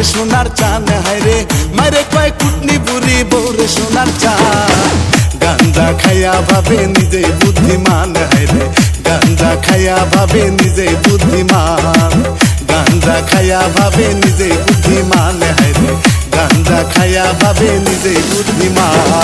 বৌরে সোনার চান হায়রে মারে কয় কুটনি বুড়ি বৌরে সোনার চান। গান্দা খাইয়া ভাবে নিজে বুদ্ধিমান হায়রে গান্দা খাইয়া ভাবে নিজে বুদ্ধিমান। গান্দা খাইয়া ভাবে নিজে বুদ্ধিমান হায়রে গান্দা খাইয়া ভাবে নিজে বুদ্ধিমান।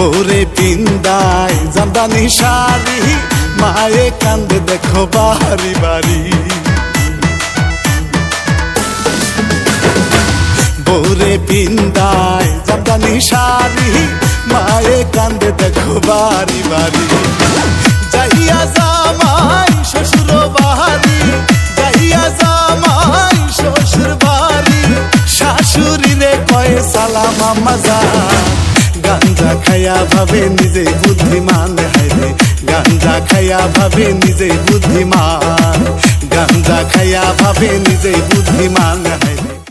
ভোরে পিন্দায় জামদানি শাড়ি মায়ে কান্দে দেখো বাড়ি বাড়ি। ভোরে পিন্দায় জামদানি শাড়ি মায়ে কান্দে দেখো বাড়ি বাড়ি। যাইয়া জামাই শ্বশুর বাড়ি, যাইয়া জামাই শ্বশুর বাড়ি। শাশুড়ি রে কয়ে সালাম গাঞ্জা খায়া ভাবে নিজে বুদ্ধিমান হাইরে গাঞ্জা খায়া ভাবে নিজে বুদ্ধিমান গাঞ্জা খায়া ভাবে নিজে বুদ্ধিমান হাইরে